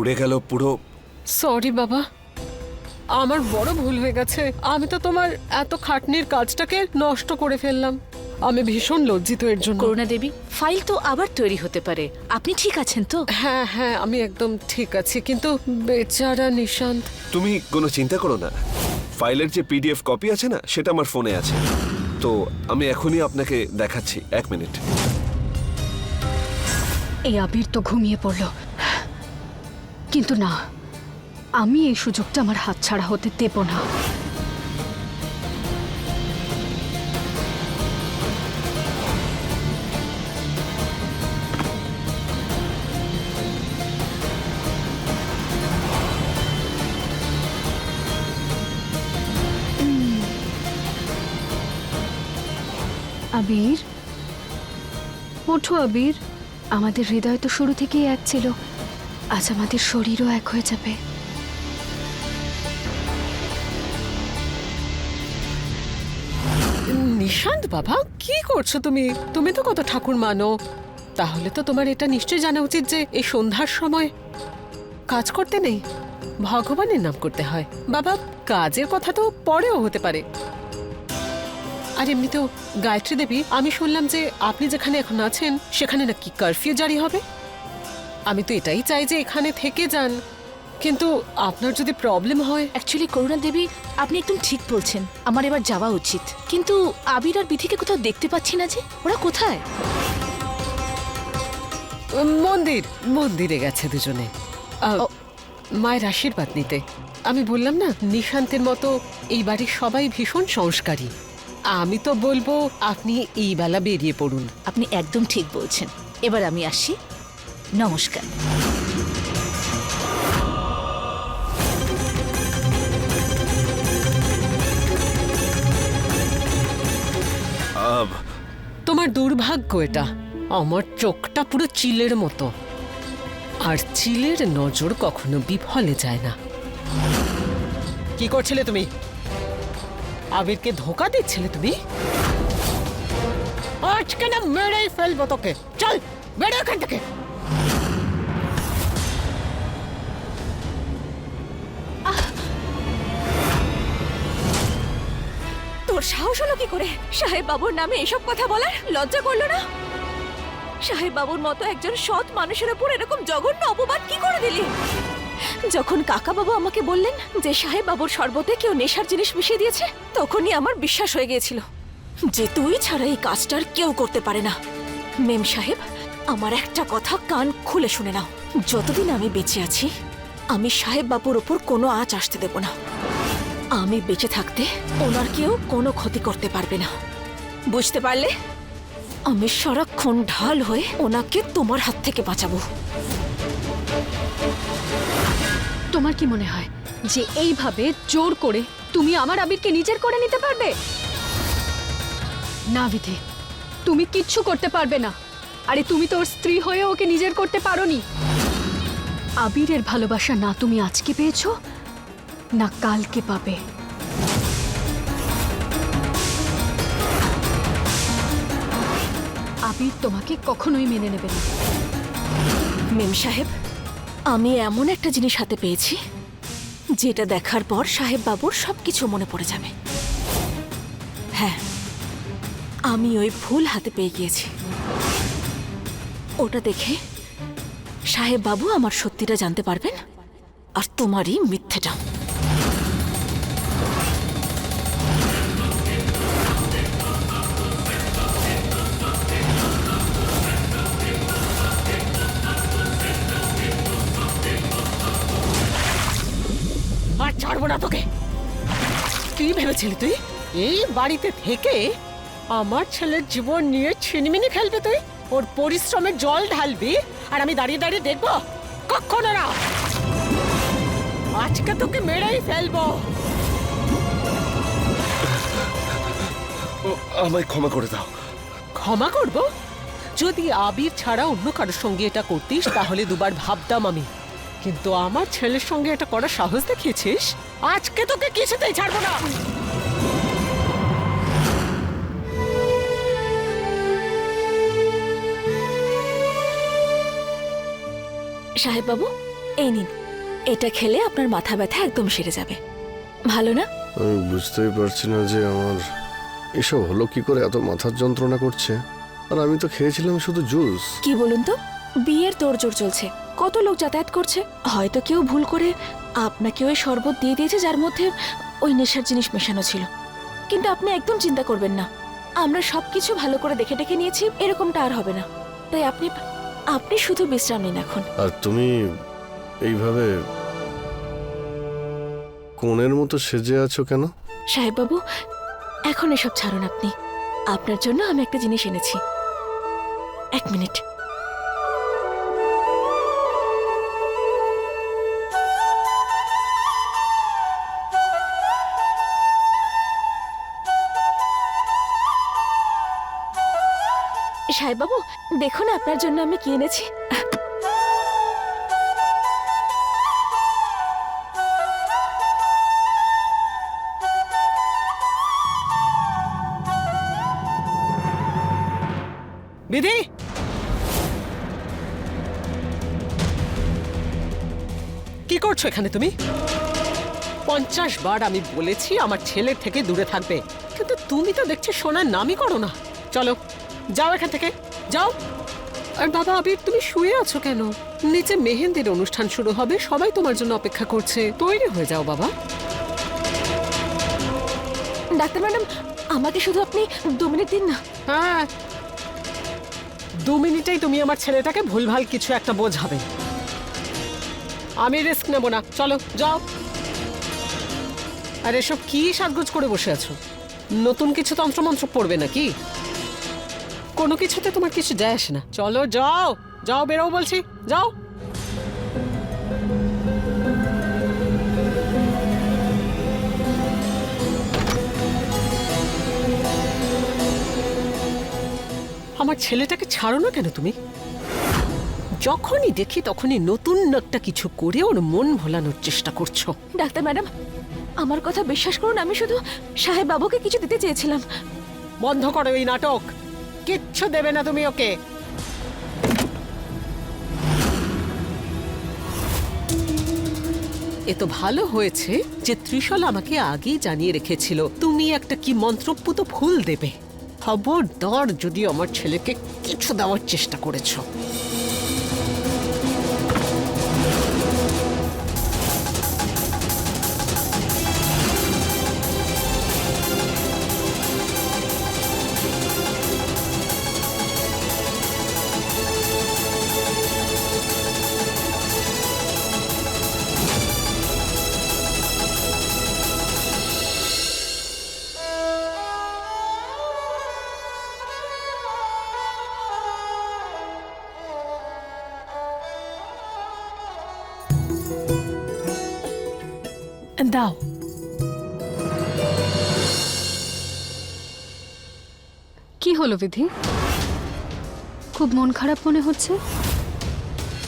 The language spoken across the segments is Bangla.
পুড়ে গেল পুরো। সরি বাবা। আমার বড় ভুল হয়ে গেছে। আমি তো তোমার এত খাটনির কাজটাকে নষ্ট করে ফেললাম। আমি ভীষণ লজ্জিত এর জন্য। করুণা দেবী ফাইল তো আবার তৈরি হতে পারে। আপনি ঠিক আছেন তো? হ্যাঁ হ্যাঁ আমি একদম ঠিক আছি কিন্তু বেচারা নিশান্ত। তুমি কোনো চিন্তা করো না। ফাইলের যে পিডিএফ কপি আছে না সেটা আমার ফোনে আছে। তো আমি এখনই আপনাকে দেখাচ্ছি এক মিনিট। এই আবির তো ঘুমিয়ে পড়ল। কিন্তু না, আমি এই সুযোগটা আমার হাতছাড়া হতে দেব না। আবির? ওঠো আবির, আমাদের হৃদয় তো শুরু থেকেই এক ছিল। আজ আমাদের শরীরও এক হয়ে যাবে। নিশান্ত বাবা, কি করছ তুমি? তুমি তো কত ঠাকুর মানো। তাহলে তো তোমার এটা নিশ্চয়ই জানা উচিত যে এই সন্ধ্যার সময় কাজ করতে নেই, ভগবানের নাম করতে হয়। বাবা, কাজের কথা তো পরেও হতে পারে। আর এমনিতেও গায়ত্রী দেবী, আমি শুনলাম যে আপনি যেখানে এখন আছেন, সেখানে নাকি কারফিউ জারি হবে। আমি তো এটাই চাই যে এখানে থেকে যান। কিন্তু আপনার যদি প্রবলেম হয় অ্যাকচুয়ালি করুণা দেবী আপনি একদম ঠিক বলছেন। আমার এবার যাওয়া উচিত। কিন্তু আবির আর বিধিকে কোথাও দেখতে পাচ্ছি না যে ওরা কোথায়? মন্দির মন্দিরে গেছে দুজনে। মায়ের আশীর্বাদ নিতে। আমি বললাম না নিশান্তের মতো এই বাড়ির সবাই ভীষণ সংস্কারী। আমি তো বলব আপনি এই বেলা বেরিয়ে পড়ুন। আপনি একদম ঠিক বলছেন। এবার আমি আসি। নমস্কার। আব, তোমার দুর্ভাগ্য এটা। আমার চোখটা পুরো চিলের মতো। আর চিলের নজর কখনো বিফলে যায় না। কি করছিলে তুমি? আবিরকে ধোকা দিচ্ছিলে তুমি? আজকে না মেরেই ফেলব তোকে। চল বেরো এখান থেকে। তোর সাহস হলো কি করে? সাহেব বাবুর নামে এসব কথা বলার? লজ্জা করল না? সাহেব বাবুর মতো একজন সৎ মানুষের উপর এরকম জঘন্য অপবাদ কি করে দিলি? যখন কাকা বাবু আমাকে বললেন যে সাহেব বাবুর শরবতে কেউ নেশার জিনিস মিশিয়ে দিয়েছে, তখনই আমার বিশ্বাস হয়ে গিয়েছিল যে তুই ছাড়া এই কাজটার কেউ করতে পারে না। মেম সাহেব, আমার একটা কথা কান খুলে শুনে নাও। যতদিন আমি বেঁচে আছি, আমি সাহেব বাবুর ওপর কোনো আঁচ আসতে দেব না। আমি বেঁচে থাকতে ওনার কেউ কোনো ক্ষতি করতে পারবে না। বুঝতে পারলে? আমি সারাক্ষণ ঢাল হয়ে ওনাকে তোমার হাত থেকে বাঁচাবো। তোমার কি মনে হয় যে এইভাবে জোর করে তুমি আমার আবিরকে নিজের করে নিতে পারবে? না, বিধি। তুমি কিচ্ছু করতে পারবে না। আরে তুমি তোর স্ত্রী হয়ে ওকে নিজের করতে পারোনি। আবিরের ভালোবাসা না তুমি আজকে পেয়েছ? না কালকে পাবে আবির তোমাকে কখনোই মেনে নেবে না মেম সাহেব আমি এমন একটা জিনিস হাতে পেয়েছি যেটা দেখার পর সাহেব বাবুর সব কিছু মনে পড়ে যাবে। হ্যাঁ আমি ওই ফুল হাতে পেয়ে গিয়েছি। ওটা দেখে সাহেব বাবু আমার সত্যিটা জানতে পারবেন, আর তোমারই মিথ্যেটা ছাড়বো না তোকে। কি ভেবেছিলি তুই? এই বাড়িতে থেকে আমার ছেলের জীবন নিয়ে ছিনিমিনি খেলবে তুই? ওর পরিশ্রমের জল ঢালবি আর আমি দাঁড়িয়ে দাঁড়িয়ে দেখব কখনো না। আজকে তোকে মেরেই ফেলব। আমায় ক্ষমা করে দাও। ক্ষমা করব? যদি আবির ছাড়া অন্য কারোর সঙ্গে এটা করতিস তাহলে দুবার ভাবতাম আমি। কিন্তু আমার ছেলের সঙ্গে এটা করার সাহস দেখিয়েছিস? আজকে তোকে কিছুতেই ছাড়বো না। সাহেব বাবু এই নিন। এটা খেলে আপনার মাথা ব্যথা একদম সেরে যাবে। ভালো না? আমি বুঝতেই পারছি না যে আমার এসব হলো কি করে এত মাথার যন্ত্রণা করছে। আর আমি তো খেয়েছিলাম শুধু জুস। কি বলুন তো? বিয়ের তোড়জোড় চলছে। কত লোক যাতায়াত করছে? হয়তো কেউ ভুল করে আপনাকে ওই শরবত দিয়ে দিয়েছে যার মধ্যে ওই নেশার জিনিস মেশানো ছিল। কিন্তু আপনি একদম চিন্তা করবেন না। আমরা সবকিছু ভালো করে দেখে দেখে নিয়েছি এরকমটা আর হবে না। তাই আপনি আপনি শুধু বিশ্রাম নিন এখন। আর তুমি এইভাবে কোণের মতো সেজে আছো কেন? সাহেববাবু এখন এসব ছাড়ুন আপনি। আপনার জন্য আমি একটা জিনিস এনেছি। এক মিনিট। সাহেববাবু, দেখুন আপনার জন্য আমি কি এনেছি। বিধি কি করছ এখানে তুমি? পঞ্চাশ বার আমি বলেছি আমার ছেলের থেকে দূরে থাকবে, কিন্তু তুমি তো দেখছি সোনার নামই করো না। চলো যাও এখান থেকে যাও। আর বাবা আবির তুমি শুয়ে আছো কেন? নিচে মেহেন্দির অনুষ্ঠান শুরু হবে সবাই তোমার জন্য অপেক্ষা করছে। তৈরি হয়ে যাও বাবা। ডাক্তার ম্যাডাম আমাকে শুধু আপনি দু মিনিট দিন না। হ্যাঁ। দু মিনিটেই তুমি আমার ছেলেটাকে ভুলভাল কিছু একটা বোঝাবে। আমি রিস্ক নেব না। চলো যাও। আর এসব কি সাজগোজ করে বসে আছো? নতুন কিছু তন্ত্রমন্ত্র পড়বে নাকি? কোনো কিছুতে তোমার কিছু যায় আসে না। চলো যাও যাও বেরো বলছি যাও। আমার ছেলেটাকে ছাড়ো না কেন তুমি? যখনই দেখি তখনই নতুন একটা কিছু করে ওর মন ভোলানোর চেষ্টা করছ। ডাক্তার ম্যাডাম আমার কথা বিশ্বাস করুন আমি শুধু সাহেব বাবুকে কিছু দিতে চেয়েছিলাম। বন্ধ করো এই নাটক। কিচ্ছু দেবে না তুমি ওকে। এ তো ভালো হয়েছে যে ত্রিশল আমাকে আগেই জানিয়ে রেখেছিল। তুমি একটা কি মন্ত্রপুত ফুল দেবে? খবরদার যদি আমার ছেলেকে কিছু দেওয়ার চেষ্টা করেছ। দাও। কি হলো বিধি? খুব মন খারাপ মনে হচ্ছে।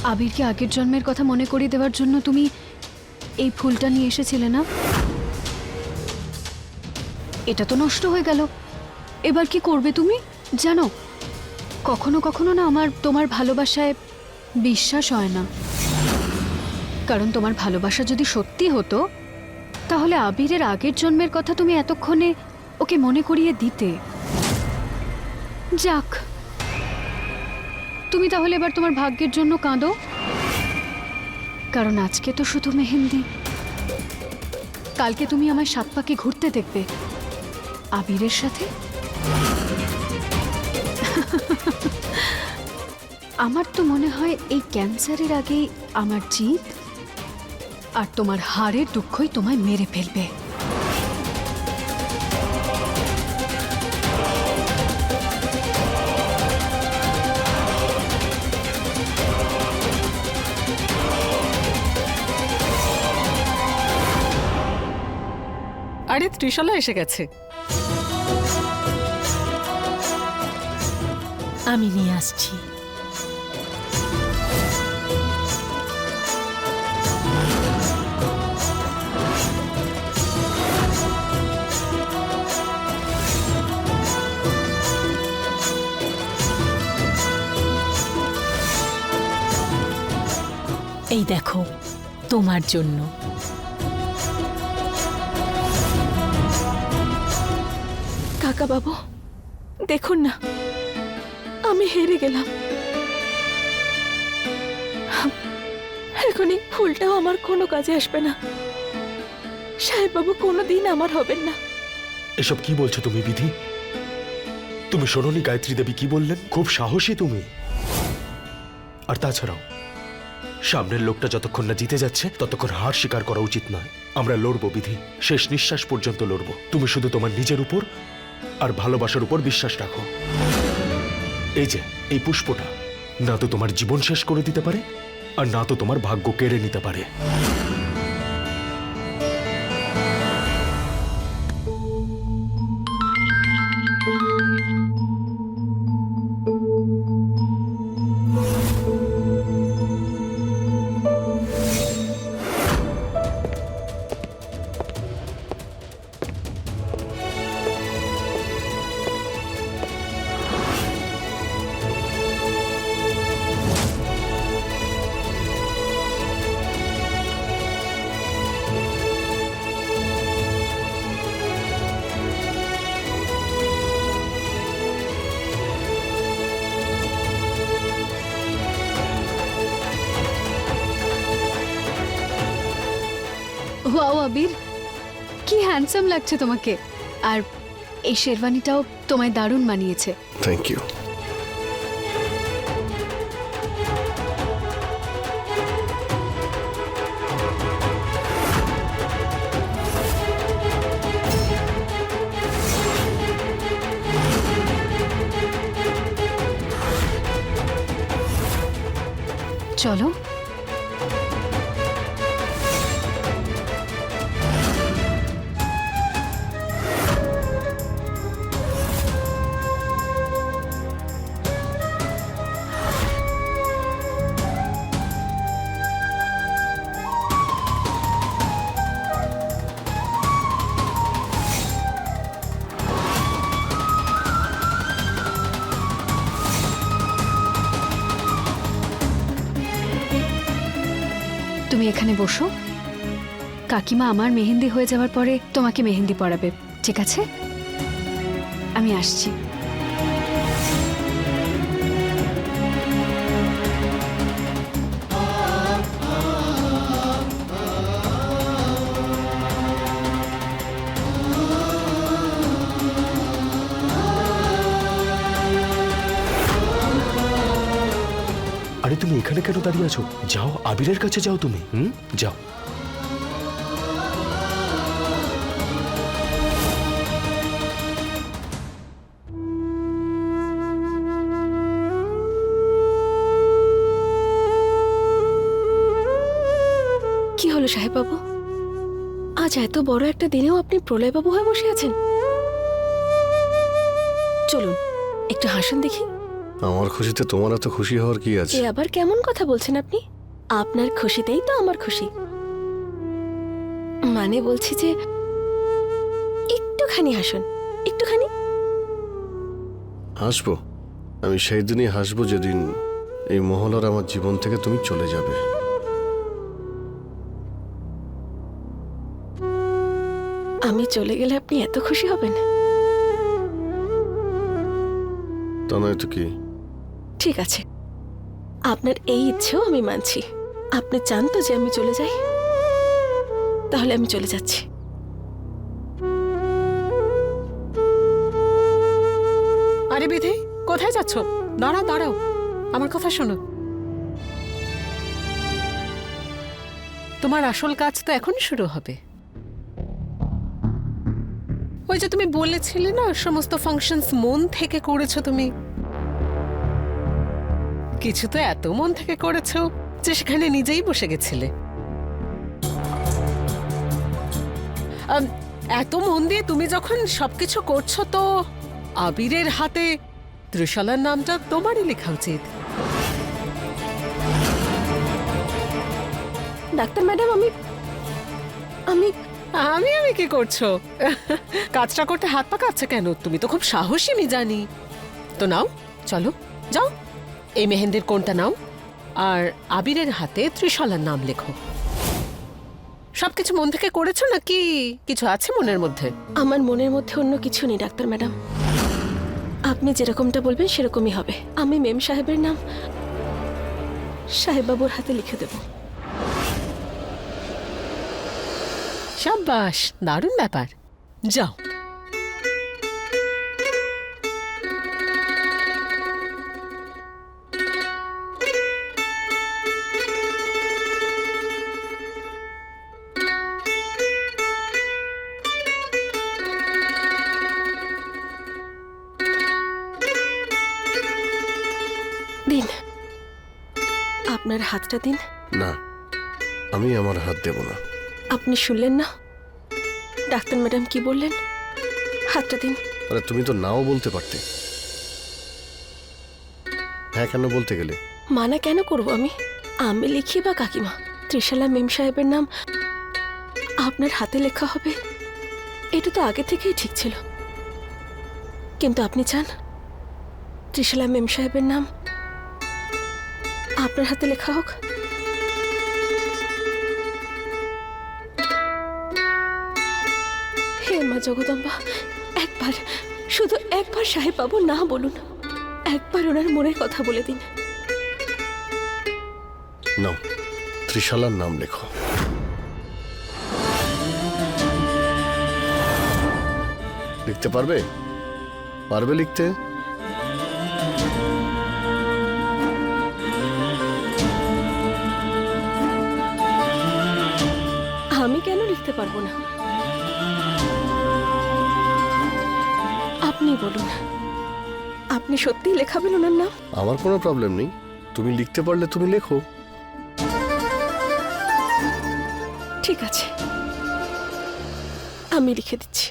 আবিরকে আগের জন্মের কথা মনে করিয়ে দেওয়ার জন্য তুমি এই ফুলটা নিয়ে এসেছিলে না? এটা তো নষ্ট হয়ে গেল। এবার কি করবে তুমি? জানো কখনো কখনো না আমার তোমার ভালোবাসায় বিশ্বাস হয় না। কারণ তোমার ভালোবাসা যদি সত্যি হতো তাহলে আবিরের আগের জন্মের কথা তুমি এতক্ষণে ওকে মনে করিয়ে দিতে। যাক। তুমি তাহলে এবার তোমার ভাগ্যের জন্য কাঁদো। কারণ আজকে তো শুধু মেহেন্দি। কালকে তুমি আমায় সাত পাকে ঘুরতে দেখবে। আবিরের সাথে? আমার তো মনে হয় এই ক্যান্সারের আগেই আমার জিত আর তোমার হারের দুঃখই তোমায় মেরে ফেলবে। আরে ত্রিশলা এসে গেছে। আমি নিয়ে আসছি। এই দেখো তোমার জন্য। কাকা বাবু দেখুন না আমি হেরে গেলাম। এখনই ফুলটাও আমার কোনো কাজে আসবে না। সাহেব বাবু কোনোদিন আমার হবেন না। এসব কি বলছো তুমি বিধি? তুমি শোনোনি গায়ত্রী দেবী কি বললেন? খুব সাহসী তুমি। আর তাছাড়াও সামনের লোকটা যতক্ষণ না জিতে যাচ্ছে, ততক্ষণ হার স্বীকার করা উচিত নয়। আমরা লড়বো, বিধি। শেষ নিঃশ্বাস পর্যন্ত লড়বো। তুমি শুধু তোমার নিজের উপর আর ভালোবাসার উপর বিশ্বাস রাখো। এই যে, এই পুষ্পটা। না তো তোমার জীবন শেষ করে দিতে পারে, আর না তো তোমার ভাগ্য কেড়ে নিতে পারে। হ্যান্ডসাম লাগছে তোমাকে। আর এই শেরওয়ানিটাও তোমায় দারুণ মানিয়েছে। থ্যাংক ইউ চলো তুমি এখানে বসো। কাকিমা আমার মেহেন্দি হয়ে যাওয়ার পরে তোমাকে মেহেন্দি পড়াবে ঠিক আছে? আমি আসছি। এখানে কেন দাঁড়িয়ে আছো? যাও, আবিরের কাছে যাও তুমি। হুম? যাও। কি হলো সাহেব বাবু আজ এত বড় একটা দিনেও আপনি প্রলয় বাবু হয়ে বসে আছেন। চলুন, একটু হাসুন দেখি। আমার খুশিতে তোমার এত খুশি হওয়ার কি আছে? এ আবার কেমন কথা বলছেন আপনি? আপনার খুশিতেই তো আমার খুশি। মানে বলছি যে একটুখানি হাসুন। একটুখানি। হাসবো? আমি সেই দিনই হাসবো যেদিন এই মহলার আমার জীবন থেকে তুমি চলে যাবে। আমি চলে গেলে আপনি এত খুশি হবেন? তা নয় তো কি? ঠিক আছে। আপনার এই ইচ্ছেও আমি মানছি। আপনি চান তো যে আমি চলে যাই। তাহলে আমি চলে যাচ্ছি। আরে বিধি, কোথায় যাচ্ছ? দাঁড়াও দাঁড়াও। আমার কথা শোনো। তোমার আসল কাজ তো এখন শুরু হবে। ওই যে তুমি বলেছিলে না, সমস্ত ফাংশনস মন থেকে করেছ তুমি। কিছু তো এত মন থেকে করেছ যে সেখানে নিজেই বসে গেছিলে। এত মন দিয়ে তুমি যখন সবকিছু করছ তো আবিরের হাতে ত্রিশালার নামটা তোমারই লেখা উচিত। ডাক্তার ম্যাডাম আমি আমি আমি আমি কি করছ? কাজটা করতে হাত পা কাঁপছে কেন? তুমি তো খুব সাহসী আমি জানি তো নাও চলো যাও। এই মেহেন্দির কোনটা নাও? আর আবিরের হাতে ত্রিশলার নাম লেখো। সবকিছু মন থেকে করেছ নাকি কিছু আছে মনের মধ্যে? আমার মনের মধ্যে অন্য কিছু নেই ডাক্তার ম্যাডাম। আপনি যেরকমটা বলবেন সেরকমই হবে। আমি মেম সাহেবের নাম সাহেববাবুর হাতে লিখে দেব। সাব্বাস দারুণ ব্যাপার। যাও। হাতটা দিন। না আমি আমার হাত দেব না। আপনি শুনলেন না? ডাক্তার ম্যাডাম কি বললেন? হাতটা দিন। আরে তুমি তো নাও বলতে পারতে। হ্যাঁ কেন বলতে গেলে? মানা কেন করব আমি? আমি লিখি বা কাকিমা? ত্রিশালা মেম সাহেবের নাম আপনার হাতে লেখা হবে। এটা তো আগে থেকেই ঠিক ছিল। কিন্তু আপনি চান? ত্রিশালা মেম সাহেবের নাম আপনার হাতে লেখা হোক। হে মা জগদম্বা, একবার, শুধু একবার সাহেব বাবু না বলুন, একবার ওনার মনের কথা বলে দিন। নাও, ত্রিশালার নাম লেখো। লিখতে পারবে? পারবে লিখতে? পারব না। আপনি বলুন আপনি সত্যি লেখাবেন ওনার নাম? আমার কোনো প্রবলেম নেই। তুমি লিখতে পারলে তুমি লেখো। ঠিক আছে। আমি লিখে দিচ্ছি।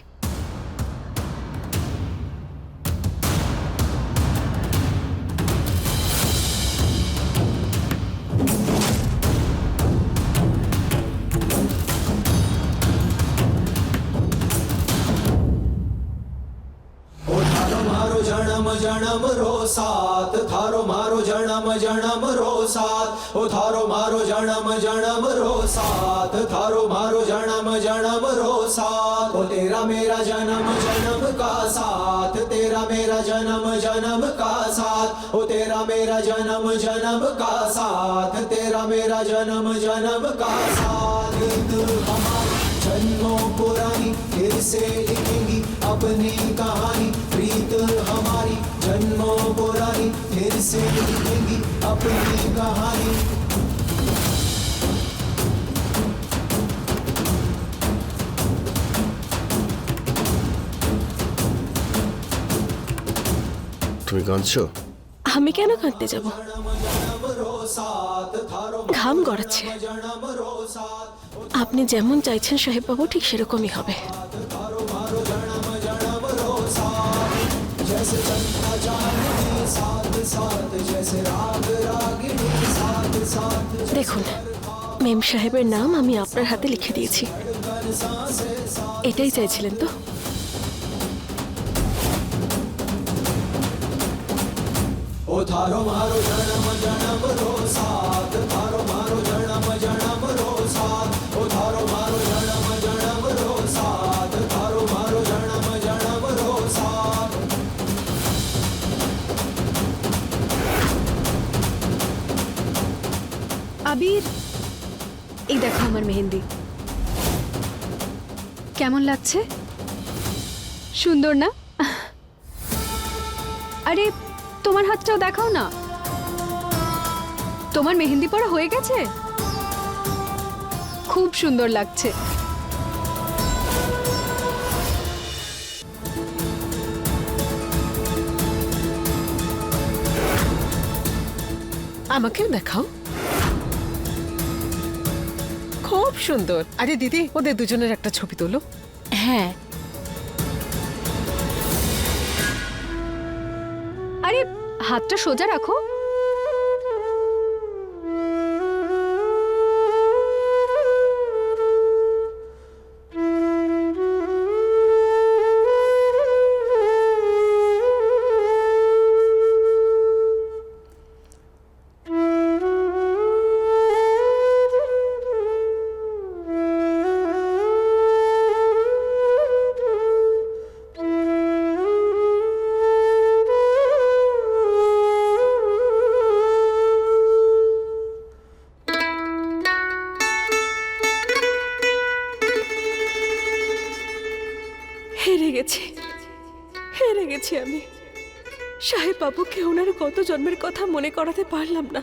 જણમ જણમ રો સાત થારો મારો જણમ જણમ રો સાત ઓ થારો મારો જણમ જણમ રો સાત થારો મારો જણમ જણમ રો સાત ઓ તેરા મેરા જન્મ જન્મ કા સાથ તેરા મેરા જન્મ જન્મ કા સાથ ઓ તેરા મેરા જન્મ જન્મ કા સાથ તેરા મેરા જન્મ જન્મ કા સાથ હમારી जन्मों पुरानी फिर से लिखेंगी अपनी कहानी তুমি কাঁদছো? আমি কেন কাঁদতে যাব? ঘাম গড়াচ্ছে। আপনি যেমন চাইছেন সাহেব বাবু ঠিক সেরকমই হবে। দেখুন, মেম সাহেবের নাম আমি আপনার হাতে লিখে দিয়েছি। এটাই চাইছিলেন তো? ও থারো মারো জনম জনম রো সাথ থারো মারো। আবির এই দেখো আমার মেহেন্দি। কেমন লাগছে? সুন্দর না? আরে, তোমার হাতটাও দেখাও না। তোমার মেহেন্দি পরা হয়ে গেছে? খুব সুন্দর লাগছে। আমাকেও দেখাও। খুব সুন্দর। আরে দিদি ওদের দুজনের একটা ছবি তোলো। হ্যাঁ। আরে হাতটা সোজা রাখো। বাবুকে ওনার কত জন্মের কথা মনে করাতে পারলাম না।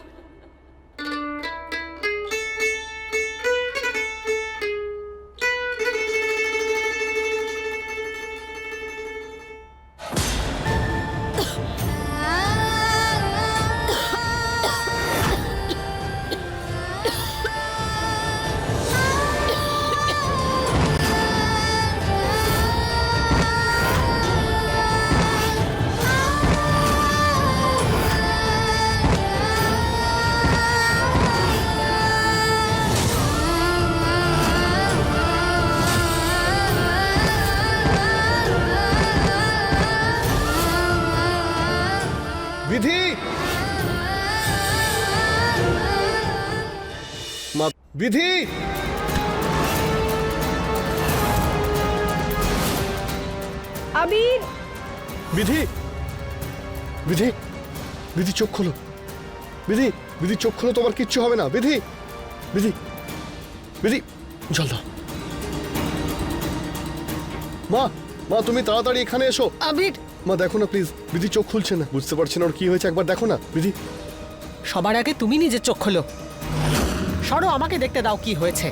বিধি। আবির বিধি। বিধি। বিধি চোখ খোলো। বিধি বিধি চোখ খোলো তোমার কিচ্ছু হবে না। বিধি বিধি বিধি জল দাও। মা মা তুমি তাড়াতাড়ি এখানে এসো। আবির মা দেখো না প্লিজ বিধি চোখ খুলছে না। বুঝতে পারছি না ওর কি হয়েছে একবার দেখো না বিধি। সবার আগে তুমি নিজের চোখ খোলো। সরো আমাকে দেখতে দাও কি হয়েছে।